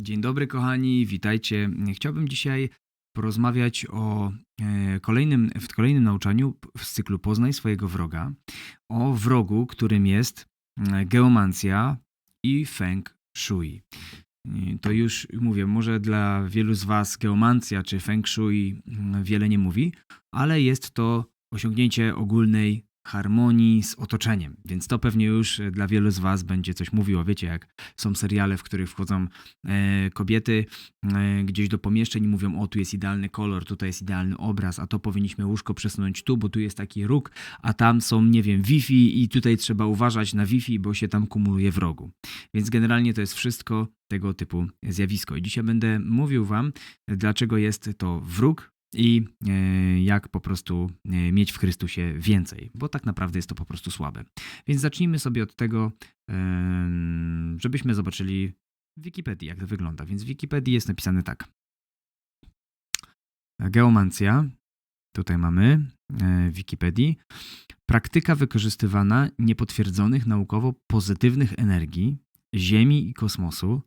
Dzień dobry, kochani, witajcie. Chciałbym dzisiaj porozmawiać o e, kolejnym, w kolejnym nauczaniu z cyklu Poznaj swojego wroga, o wrogu, którym jest mm, geomancja i feng shui. To już mówię, może dla wielu z Was geomancja czy feng shui mm, wiele nie mówi, ale jest to osiągnięcie ogólnej harmonii z otoczeniem. Więc to pewnie już e, dla wielu z Was będzie coś mówiło. Wiecie, jak są seriale, w których wchodzą e, kobiety e, gdzieś do pomieszczeń i mówią: O, tu jest idealny kolor, tutaj jest idealny obraz, a to powinniśmy łóżko przesunąć tu, bo tu jest taki róg, a tam są, nie wiem, Wi-Fi i tutaj trzeba uważać na Wi-Fi, bo się tam kumuluje w rogu. Więc generalnie to jest wszystko tego typu zjawisko. I dzisiaj będę mówił Wam, dlaczego jest to wróg, i e, jak po prostu e, mieć w Chrystusie więcej, bo tak naprawdę jest to po prostu słabe. Więc zacznijmy sobie od tego, żebyśmy zobaczyli w Wikipedii, jak to wygląda. Więc w Wikipedii jest napisane tak. Geomancja, tutaj mamy e, w Wikipedii, praktyka wykorzystywana niepotwierdzonych naukowo pozytywnych energii Ziemi i kosmosu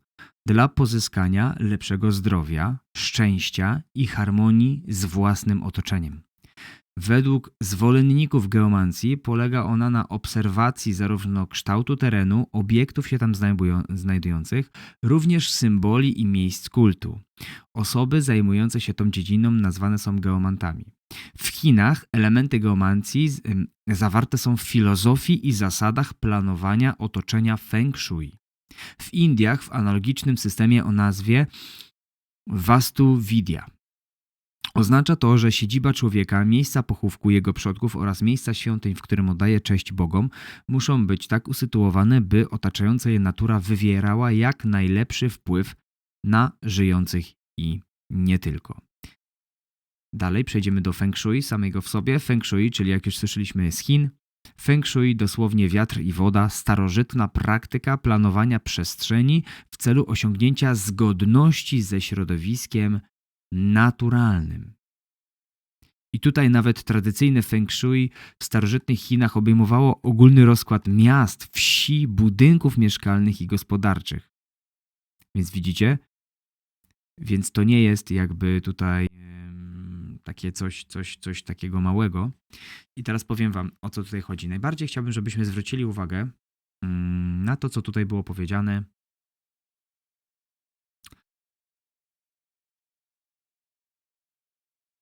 dla pozyskania lepszego zdrowia, szczęścia i harmonii z własnym otoczeniem. Według zwolenników geomancji polega ona na obserwacji zarówno kształtu terenu, obiektów się tam znajdują- znajdujących, również symboli i miejsc kultu. Osoby zajmujące się tą dziedziną nazwane są geomantami. W Chinach elementy geomancji zawarte są w filozofii i zasadach planowania otoczenia feng shui. W Indiach w analogicznym systemie o nazwie Vastu Vidya. Oznacza to, że siedziba człowieka, miejsca pochówku jego przodków oraz miejsca świątyń, w którym oddaje cześć Bogom, muszą być tak usytuowane, by otaczająca je natura wywierała jak najlepszy wpływ na żyjących i nie tylko. Dalej przejdziemy do Feng Shui samego w sobie. Feng Shui, czyli jak już słyszeliśmy z Chin, Feng Shui dosłownie wiatr i woda, starożytna praktyka planowania przestrzeni w celu osiągnięcia zgodności ze środowiskiem naturalnym. I tutaj nawet tradycyjne Feng Shui w starożytnych Chinach obejmowało ogólny rozkład miast, wsi, budynków mieszkalnych i gospodarczych. Więc widzicie? Więc to nie jest jakby tutaj em, takie coś, coś, coś takiego małego. I teraz powiem Wam, o co tutaj chodzi. Najbardziej chciałbym, żebyśmy zwrócili uwagę mm, na to, co tutaj było powiedziane.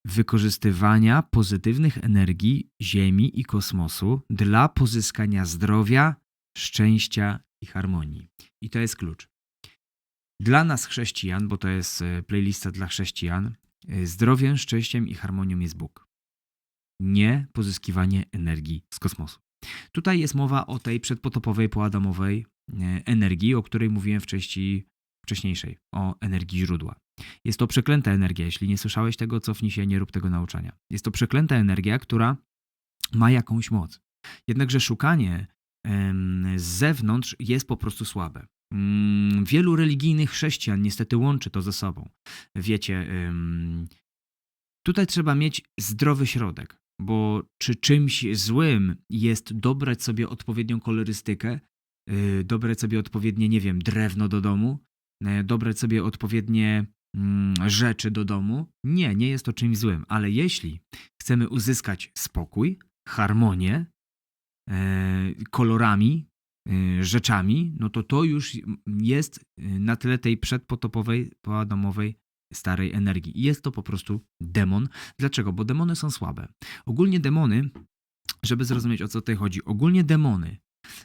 Wykorzystywania pozytywnych energii Ziemi i kosmosu dla pozyskania zdrowia, szczęścia i harmonii. I to jest klucz. Dla nas, chrześcijan, bo to jest e, playlista dla chrześcijan, zdrowiem, szczęściem i harmonią jest Bóg nie pozyskiwanie energii z kosmosu. Tutaj jest mowa o tej przedpotopowej, poadamowej e, energii, o której mówiłem w części wcześniejszej, o energii źródła. Jest to przeklęta energia. Jeśli nie słyszałeś tego, cofnij się, nie rób tego nauczania. Jest to przeklęta energia, która ma jakąś moc. Jednakże szukanie z zewnątrz jest po prostu słabe. Mm, Wielu religijnych chrześcijan niestety łączy to ze sobą. Wiecie, tutaj trzeba mieć zdrowy środek, bo czy czymś złym jest dobrać sobie odpowiednią kolorystykę, yy, dobrać sobie odpowiednie, nie wiem, drewno do domu, yy, dobrać sobie odpowiednie mm, rzeczy do domu? Nie, nie jest to czymś złym, ale jeśli chcemy uzyskać spokój, harmonię, yy, kolorami, rzeczami, no to to już jest yy, na tyle tej przedpotopowej, poadamowej starej energii. Jest to po prostu demon. Dlaczego? Bo demony są słabe. Ogólnie demony, żeby zrozumieć o co tutaj chodzi, ogólnie demony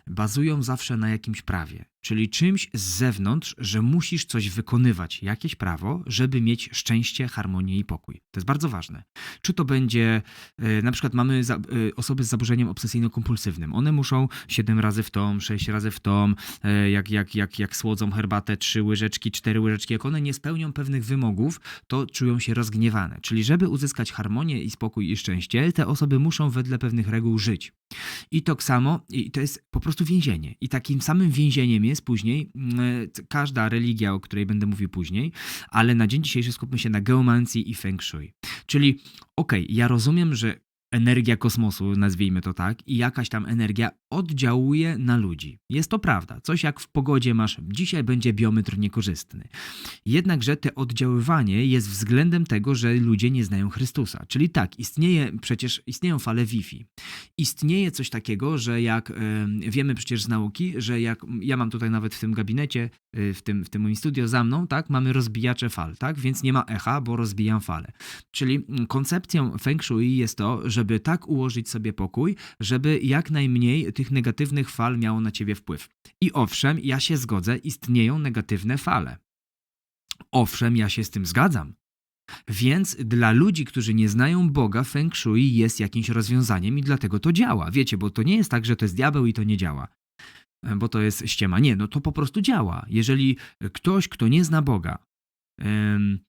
bazują zawsze na jakimś prawie, czyli czymś z zewnątrz, że musisz coś wykonywać, jakieś prawo, żeby mieć szczęście, harmonię i pokój. To jest bardzo ważne. Czy to będzie, e, na przykład mamy e, osoby z zaburzeniem obsesyjno-kompulsywnym. One muszą 7 razy w tom, 6 razy w tom, e, jak, jak, jak, jak słodzą herbatę, 3 łyżeczki, 4 łyżeczki, jak one nie spełnią pewnych wymogów, to czują się rozgniewane. Czyli żeby uzyskać harmonię i spokój i szczęście, te osoby muszą wedle pewnych reguł żyć. I to samo, i to jest po prostu więzienie. I takim samym więzieniem jest później c- każda religia, o której będę mówił później, ale na dzień dzisiejszy skupmy się na geomancji i feng shui. Czyli, okej, ja rozumiem, że energia kosmosu, nazwijmy to tak, i jakaś tam energia oddziałuje na ludzi. Jest to prawda. Coś jak w pogodzie masz, dzisiaj będzie biometr niekorzystny. Jednakże te oddziaływanie jest względem tego, że ludzie nie znają Chrystusa. Czyli tak, istnieje przecież istnieją fale Wi-Fi. Istnieje coś takiego, że jak wiemy przecież z nauki, że jak ja mam tutaj nawet w tym gabinecie, w tym, w tym moim studio za mną, tak, mamy rozbijacze fal, tak, więc nie ma echa, bo rozbijam fale. Czyli mm, koncepcją Feng Shui jest to, żeby tak ułożyć sobie pokój, żeby jak najmniej tych negatywnych fal miało na ciebie wpływ. I owszem, ja się zgodzę, istnieją negatywne fale. Owszem, ja się z tym zgadzam. Więc dla ludzi, którzy nie znają Boga, Feng Shui jest jakimś rozwiązaniem i dlatego to działa. Wiecie, bo to nie jest tak, że to jest diabeł i to nie działa. E, Bo to jest ściema. Nie, no to po prostu działa. Jeżeli ktoś, kto nie zna Boga, em,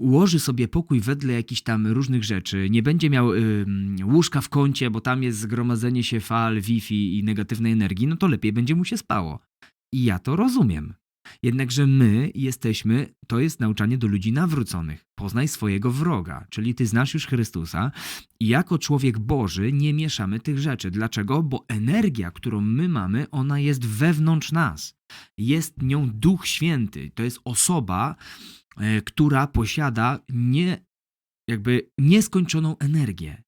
ułoży sobie pokój wedle jakichś tam różnych rzeczy, nie będzie miał ym, łóżka w kącie, bo tam jest zgromadzenie się fal, Wi-Fi i negatywnej energii, no to lepiej będzie mu się spało. I ja to rozumiem. Jednakże my jesteśmy, to jest nauczanie do ludzi nawróconych. Poznaj swojego wroga, czyli ty znasz już Chrystusa i jako człowiek Boży nie mieszamy tych rzeczy. Dlaczego? Bo energia, którą my mamy, ona jest wewnątrz nas. Jest nią Duch Święty. To jest osoba, e, która posiada nie, jakby nieskończoną energię.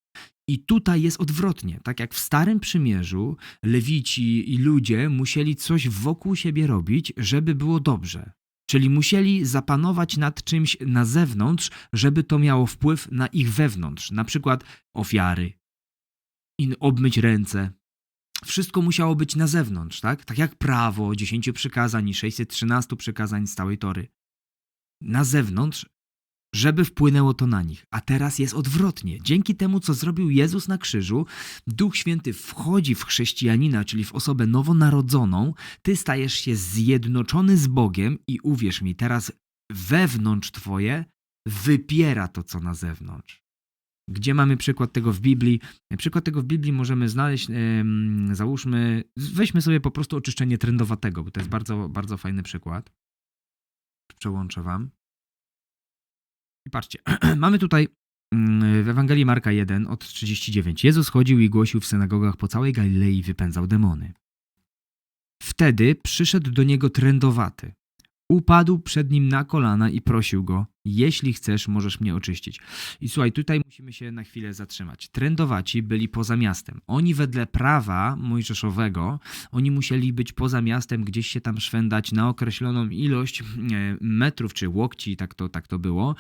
I tutaj jest odwrotnie. Tak jak w Starym Przymierzu lewici i ludzie musieli coś wokół siebie robić, żeby było dobrze. Czyli musieli zapanować nad czymś na zewnątrz, żeby to miało wpływ na ich wewnątrz. Na przykład ofiary, in obmyć ręce. Wszystko musiało być na zewnątrz, tak? Tak jak prawo, 10 przykazań i 613 przykazań z całej Tory. Na zewnątrz, żeby wpłynęło to na nich. A teraz jest odwrotnie. Dzięki temu, co zrobił Jezus na krzyżu, Duch Święty wchodzi w chrześcijanina, czyli w osobę nowonarodzoną, ty stajesz się zjednoczony z Bogiem i uwierz mi, teraz wewnątrz twoje wypiera to, co na zewnątrz. Gdzie mamy przykład tego w Biblii? Przykład tego w Biblii możemy znaleźć, em, załóżmy, weźmy sobie po prostu oczyszczenie trendowatego, bo to jest bardzo, bardzo fajny przykład. Przełączę wam. I patrzcie, mamy tutaj mm, w Ewangelii Marka 1 od 39. Jezus chodził i głosił w synagogach po całej Galilei i wypędzał demony. Wtedy przyszedł do niego trędowaty. Upadł przed nim na kolana i prosił go: Jeśli chcesz, możesz mnie oczyścić. I słuchaj, tutaj musimy się na chwilę zatrzymać. Trędowaci byli poza miastem. Oni wedle prawa mojżeszowego, oni musieli być poza miastem, gdzieś się tam szwendać na określoną ilość e, metrów czy łokci, tak to, tak to było,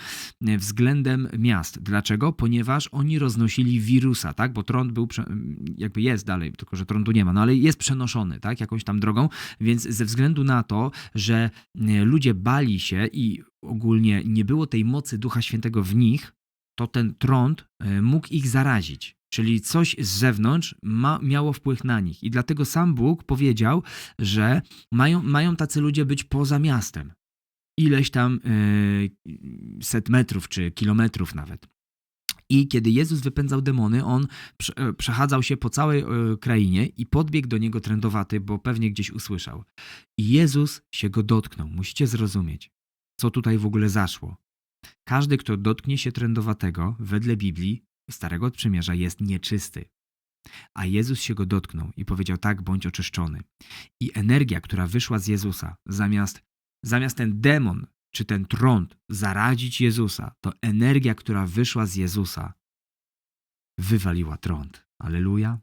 e, względem miast. Dlaczego? Ponieważ oni roznosili wirusa, tak? Bo trąd był, jakby jest dalej, tylko że trądu nie ma, no ale jest przenoszony, tak? Jakąś tam drogą, więc ze względu na to, że e, ludzie bali się i ogólnie nie było tej mocy Ducha Świętego w nich, to ten trąd e, mógł ich zarazić. Czyli coś z zewnątrz ma, miało wpływ na nich. I dlatego sam Bóg powiedział, że mają, mają tacy ludzie być poza miastem. Ileś tam e, set metrów czy kilometrów nawet. I kiedy Jezus wypędzał demony, on e, przechadzał się po całej krainie i podbiegł do niego trędowaty, bo pewnie gdzieś usłyszał. I Jezus się go dotknął. Musicie zrozumieć, co tutaj w ogóle zaszło. Każdy, kto dotknie się trędowatego, wedle Biblii Starego Przymierza, jest nieczysty. A Jezus się go dotknął i powiedział: Tak, bądź oczyszczony. I energia, która wyszła z Jezusa, zamiast, zamiast ten demon czy ten trąd zarazić Jezusa, to energia, która wyszła z Jezusa, wywaliła trąd. Aleluja.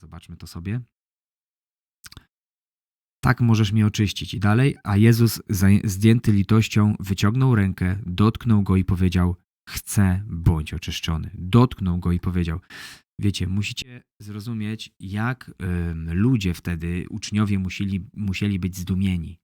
Zobaczmy to sobie. Tak możesz mnie oczyścić. I dalej, a Jezus zdjęty litością wyciągnął rękę, dotknął go i powiedział: Chcę, bądź oczyszczony. Dotknął go i powiedział: Wiecie, musicie zrozumieć, jak em, ludzie wtedy, uczniowie, musieli, musieli być zdumieni.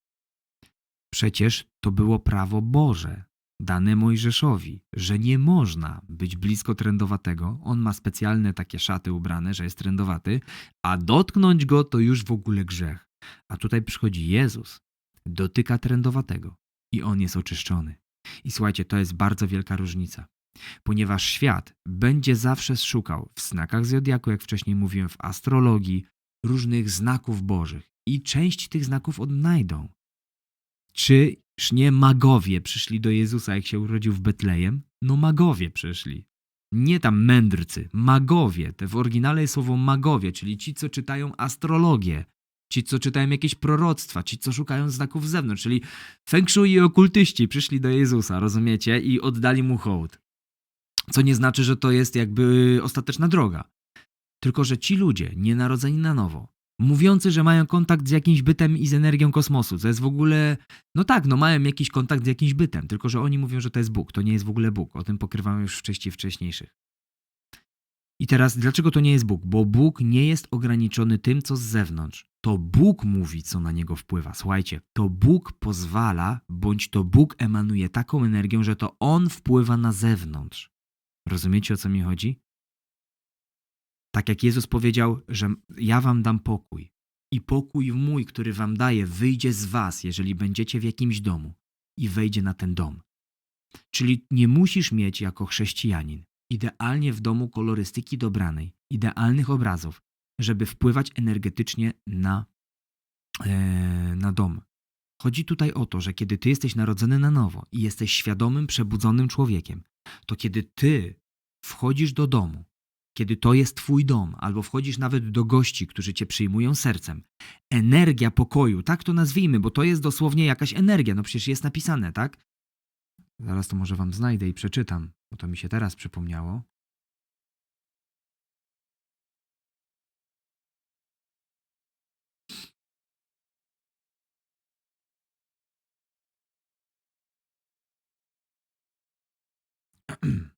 Przecież to było prawo Boże, dane Mojżeszowi, że nie można być blisko trędowatego. On ma specjalne takie szaty ubrane, że jest trędowaty, a dotknąć go to już w ogóle grzech. A tutaj przychodzi Jezus, dotyka trędowatego i on jest oczyszczony. I słuchajcie, to jest bardzo wielka różnica. Ponieważ świat będzie zawsze szukał w znakach zodiaku, jak wcześniej mówiłem, w astrologii, różnych znaków bożych. I część tych znaków odnajdą. Czyż nie magowie przyszli do Jezusa, jak się urodził w Betlejem? No magowie przyszli. Nie tam mędrcy, magowie. Te w oryginale jest słowo magowie, czyli ci, co czytają astrologię, ci, co czytają jakieś proroctwa, ci, co szukają znaków z zewnątrz, czyli feng shui i okultyści przyszli do Jezusa, rozumiecie? I oddali mu hołd. Co nie znaczy, że to jest jakby ostateczna droga. Tylko, że ci ludzie, nienarodzeni na nowo, mówiący, że mają kontakt z jakimś bytem i z energią kosmosu, to jest w ogóle, no tak, no mają jakiś kontakt z jakimś bytem, tylko, że oni mówią, że to jest Bóg, to nie jest w ogóle Bóg, o tym pokrywamy już w wcześniejszych. I teraz, dlaczego to nie jest Bóg? Bo Bóg nie jest ograniczony tym, co z zewnątrz. To Bóg mówi, co na niego wpływa. Słuchajcie, to Bóg pozwala, bądź to Bóg emanuje taką energią, że to On wpływa na zewnątrz. Rozumiecie, o co mi chodzi? Tak jak Jezus powiedział, że ja wam dam pokój. I pokój mój, który wam daję, wyjdzie z was, jeżeli będziecie w jakimś domu i wejdzie na ten dom. Czyli nie musisz mieć jako chrześcijanin idealnie w domu kolorystyki dobranej, idealnych obrazów, żeby wpływać energetycznie na, e, na dom. Chodzi tutaj o to, że kiedy ty jesteś narodzony na nowo i jesteś świadomym, przebudzonym człowiekiem, to kiedy ty wchodzisz do domu, kiedy to jest twój dom, albo wchodzisz nawet do gości, którzy cię przyjmują sercem, energia pokoju, tak to nazwijmy, bo to jest dosłownie jakaś energia, no przecież jest napisane, tak? Zaraz to może wam znajdę i przeczytam, bo to mi się teraz przypomniało.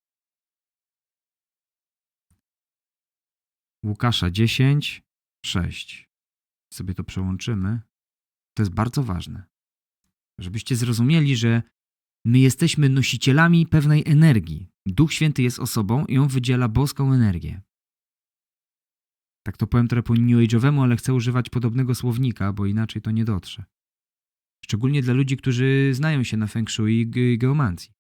Łukasza 10, 6. Sobie to przełączymy. To jest bardzo ważne. Żebyście zrozumieli, że my jesteśmy nosicielami pewnej energii. Duch Święty jest osobą i on wydziela boską energię. Tak to powiem trochę po New Age'owemu, ale chcę używać podobnego słownika, bo inaczej to nie dotrze. Szczególnie dla ludzi, którzy znają się na feng shui i ge- geomancji.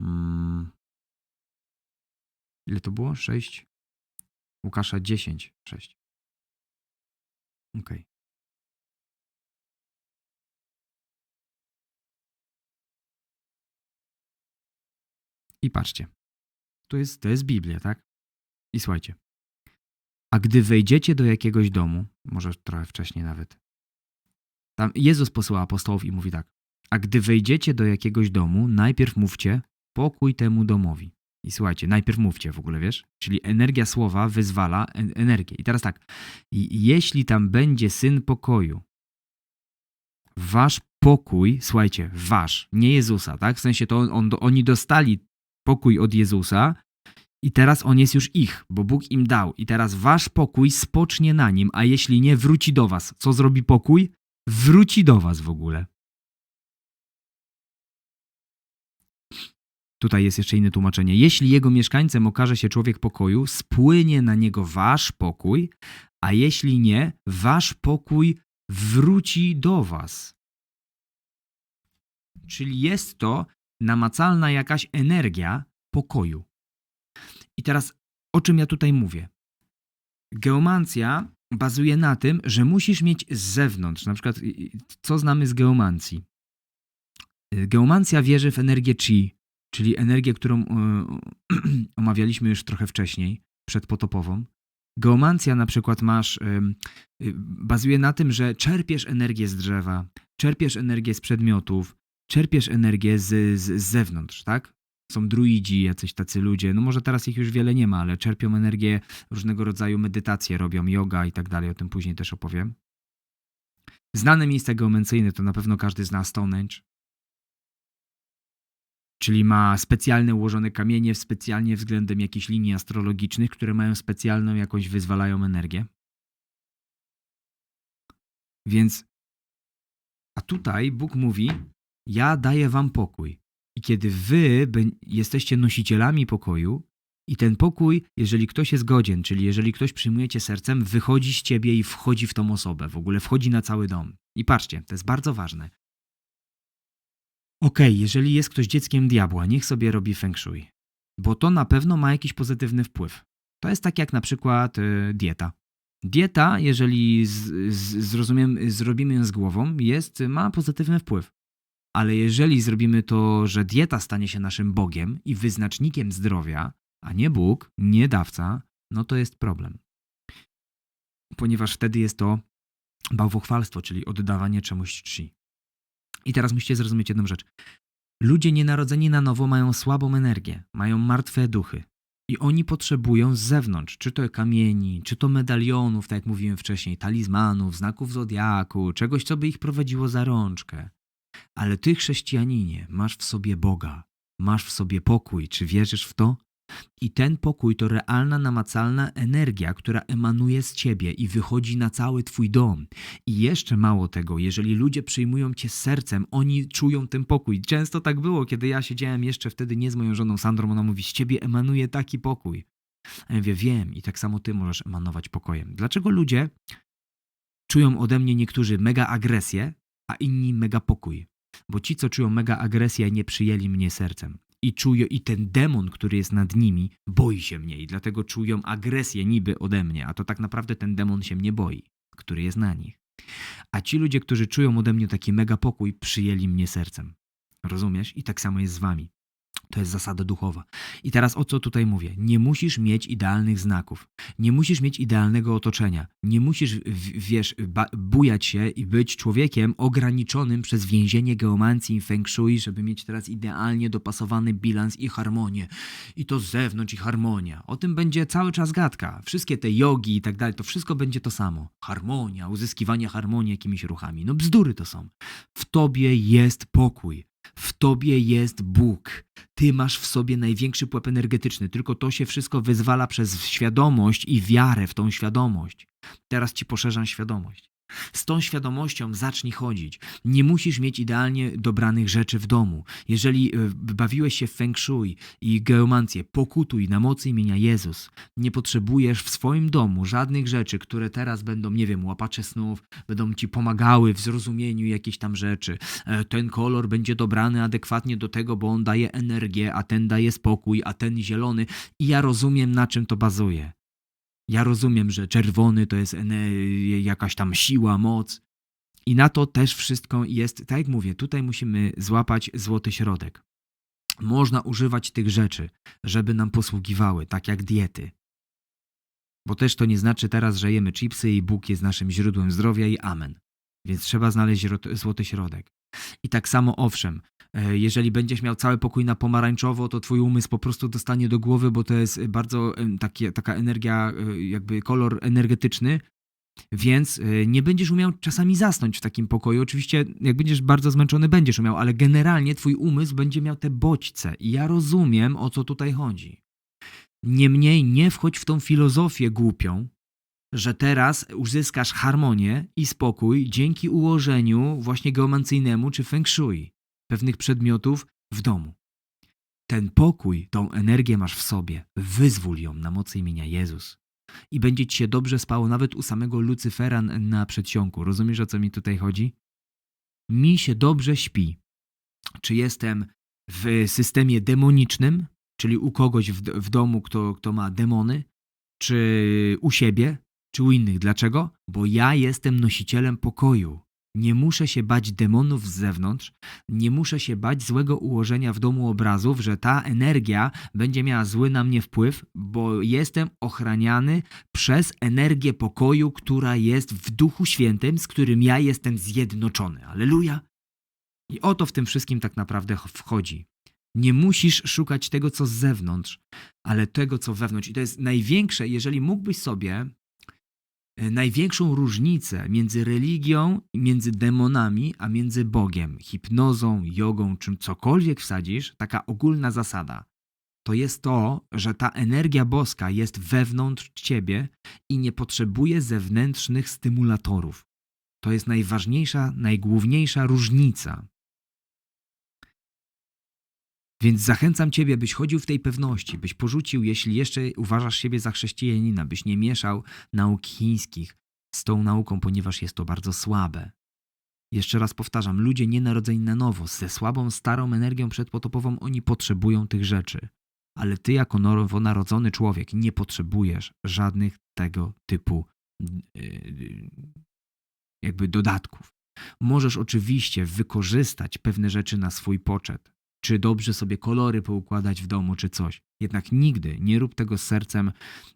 Mm. Ile to było? 6? Łukasza 10, 6. Okej. I patrzcie. To jest, to jest Biblia, tak? I słuchajcie. A gdy wejdziecie do jakiegoś domu, może trochę wcześniej nawet, tam Jezus posyła apostołów i mówi tak. A gdy wejdziecie do jakiegoś domu, najpierw mówcie pokój temu domowi. I słuchajcie, najpierw mówcie w ogóle, wiesz? Czyli energia słowa wyzwala en- energię. I teraz tak, i jeśli tam będzie syn pokoju, wasz pokój, słuchajcie, wasz, nie Jezusa, tak? W sensie to on, on, oni dostali pokój od Jezusa i teraz on jest już ich, bo Bóg im dał. I teraz wasz pokój spocznie na nim, a jeśli nie, wróci do was. Co zrobi pokój? Wróci do was w ogóle. Tutaj jest jeszcze inne tłumaczenie. Jeśli jego mieszkańcem okaże się człowiek pokoju, spłynie na niego wasz pokój, a jeśli nie, wasz pokój wróci do was. Czyli jest to namacalna jakaś energia pokoju. I teraz o czym ja tutaj mówię? Geomancja bazuje na tym, że musisz mieć z zewnątrz, na przykład co znamy z geomancji? Y, Geomancja wierzy w energię chi, czyli energię, którą y, omawialiśmy już trochę wcześniej, przedpotopową. Geomancja na przykład masz, y, bazuje na tym, że czerpiesz energię z drzewa, czerpiesz energię z przedmiotów, czerpiesz energię z, z, z zewnątrz, tak? Są druidzi, jacyś tacy ludzie, no może teraz ich już wiele nie ma, ale czerpią energię, różnego rodzaju medytacje robią, yoga i tak dalej, o tym później też opowiem. Znane miejsca geomancyjne to na pewno każdy zna Stonehenge, czyli ma specjalne ułożone kamienie, specjalnie względem jakichś linii astrologicznych, które mają specjalną jakąś wyzwalają energię. Więc, a tutaj Bóg mówi, ja daję wam pokój. I kiedy wy jesteście nosicielami pokoju, i ten pokój, jeżeli ktoś jest godzien, czyli jeżeli ktoś przyjmuje cię sercem, wychodzi z ciebie i wchodzi w tą osobę, w ogóle wchodzi na cały dom. I patrzcie, to jest bardzo ważne. Okej, jeżeli jest ktoś dzieckiem diabła, niech sobie robi feng shui, bo to na pewno ma jakiś pozytywny wpływ. To jest tak jak na przykład y, dieta. Dieta, jeżeli z, z, zrozumiem, zrobimy ją z głową, jest, ma pozytywny wpływ. Ale jeżeli zrobimy to, że dieta stanie się naszym Bogiem i wyznacznikiem zdrowia, a nie Bóg, nie dawca, no to jest problem. Ponieważ wtedy jest to bałwochwalstwo, czyli oddawanie czemuś czci. I teraz musicie zrozumieć jedną rzecz. Ludzie nienarodzeni na nowo mają słabą energię, mają martwe duchy. I oni potrzebują z zewnątrz, czy to kamieni, czy to medalionów, tak jak mówiłem wcześniej, talizmanów, znaków zodiaku, czegoś, co by ich prowadziło za rączkę. Ale ty, chrześcijaninie, masz w sobie Boga, masz w sobie pokój. Czy wierzysz w to? I ten pokój to realna, namacalna energia, która emanuje z ciebie i wychodzi na cały twój dom. I jeszcze mało tego, jeżeli ludzie przyjmują cię sercem, oni czują ten pokój. Często tak było, kiedy ja siedziałem jeszcze wtedy nie z moją żoną Sandrą, ona mówi, z ciebie emanuje taki pokój. A ja mówię, wiem i tak samo ty możesz emanować pokojem. Dlaczego ludzie czują ode mnie niektórzy mega agresję, a inni mega pokój? Bo ci, co czują mega agresję, nie przyjęli mnie sercem i czują, i ten demon, który jest nad nimi, boi się mnie i dlatego czują agresję niby ode mnie, a to tak naprawdę ten demon się mnie boi, który jest na nich. A ci ludzie, którzy czują ode mnie taki mega pokój, przyjęli mnie sercem. Rozumiesz? I tak samo jest z wami. To jest zasada duchowa. I teraz o co tutaj mówię? Nie musisz mieć idealnych znaków. Nie musisz mieć idealnego otoczenia. Nie musisz, wiesz, bujać się i być człowiekiem ograniczonym przez więzienie geomancji i feng shui, żeby mieć teraz idealnie dopasowany bilans i harmonię. I to z zewnątrz i harmonia. O tym będzie cały czas gadka. Wszystkie te jogi i tak dalej, to wszystko będzie to samo. Harmonia, uzyskiwanie harmonii jakimiś ruchami. No bzdury to są. W tobie jest pokój. W tobie jest Bóg. Ty masz w sobie największy pułap energetyczny, tylko to się wszystko wyzwala przez świadomość i wiarę w tą świadomość. Teraz ci poszerzam świadomość. Z tą świadomością zacznij chodzić. Nie musisz mieć idealnie dobranych rzeczy w domu. Jeżeli y, bawiłeś się w feng shui i geomancję, pokutuj na mocy imienia Jezus. Nie potrzebujesz w swoim domu żadnych rzeczy, które teraz będą, nie wiem, łapacze snów, będą ci pomagały w zrozumieniu jakichś tam rzeczy. E, Ten kolor będzie dobrany adekwatnie do tego, bo on daje energię, a ten daje spokój, a ten zielony. I ja rozumiem, na czym to bazuje. Ja rozumiem, że czerwony to jest jakaś tam siła, moc. I na to też wszystko jest, tak jak mówię, tutaj musimy złapać złoty środek. Można używać tych rzeczy, żeby nam posługiwały, tak jak diety. Bo też to nie znaczy teraz, że jemy chipsy i Bóg jest naszym źródłem zdrowia i amen. Więc trzeba znaleźć złoty środek. I tak samo owszem, e, jeżeli będziesz miał cały pokój na pomarańczowo, to twój umysł po prostu dostanie do głowy, bo to jest bardzo takie, taka energia, e, jakby kolor energetyczny, więc e, nie będziesz umiał czasami zasnąć w takim pokoju. Oczywiście, jak będziesz bardzo zmęczony, będziesz umiał, ale generalnie twój umysł będzie miał te bodźce. I ja rozumiem, o co tutaj chodzi. Niemniej nie wchodź w tą filozofię głupią, że teraz uzyskasz harmonię i spokój dzięki ułożeniu właśnie geomancyjnemu czy feng shui pewnych przedmiotów w domu. Ten pokój, tą energię masz w sobie. Wyzwól ją na mocy imienia Jezus. I będzie ci się dobrze spało nawet u samego Lucyfera na przedsionku. Rozumiesz, o co mi tutaj chodzi? Mi się dobrze śpi. Czy jestem w systemie demonicznym, czyli u kogoś w, w domu, kto, kto ma demony, czy u siebie, czy u innych. Dlaczego? Bo ja jestem nosicielem pokoju. Nie muszę się bać demonów z zewnątrz, nie muszę się bać złego ułożenia w domu obrazów, że ta energia będzie miała zły na mnie wpływ, bo jestem ochraniany przez energię pokoju, która jest w Duchu Świętym, z którym ja jestem zjednoczony. Aleluja! I o to w tym wszystkim tak naprawdę ch- wchodzi. Nie musisz szukać tego, co z zewnątrz, ale tego, co wewnątrz. I to jest największe, jeżeli mógłbyś sobie największą różnicę między religią, między demonami, a między Bogiem, hipnozą, jogą, czym cokolwiek wsadzisz, taka ogólna zasada. To jest to, że ta energia boska jest wewnątrz ciebie i nie potrzebuje zewnętrznych stymulatorów. To jest najważniejsza, najgłówniejsza różnica. Więc zachęcam Ciebie, byś chodził w tej pewności, byś porzucił, jeśli jeszcze uważasz siebie za chrześcijanina, byś nie mieszał nauk chińskich z tą nauką, ponieważ jest to bardzo słabe. Jeszcze raz powtarzam, ludzie nienarodzeni na nowo, ze słabą, starą energią przedpotopową, oni potrzebują tych rzeczy. Ale ty, jako nowonarodzony człowiek, nie potrzebujesz żadnych tego typu yy, jakby dodatków. Możesz oczywiście wykorzystać pewne rzeczy na swój poczet, czy dobrze sobie kolory poukładać w domu, czy coś. Jednak nigdy nie rób tego z sercem,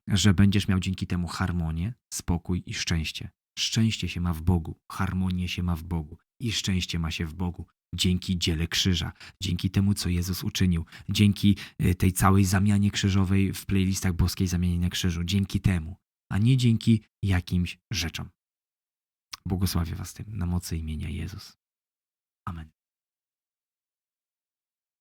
że będziesz miał dzięki temu harmonię, spokój i szczęście. Szczęście się ma w Bogu, harmonię się ma w Bogu i szczęście ma się w Bogu. Dzięki dziele krzyża, dzięki temu, co Jezus uczynił, dzięki y, tej całej zamianie krzyżowej w playlistach boskiej zamianie na krzyżu, dzięki temu, a nie dzięki jakimś rzeczom. Błogosławię Was tym na mocy imienia Jezus. Amen.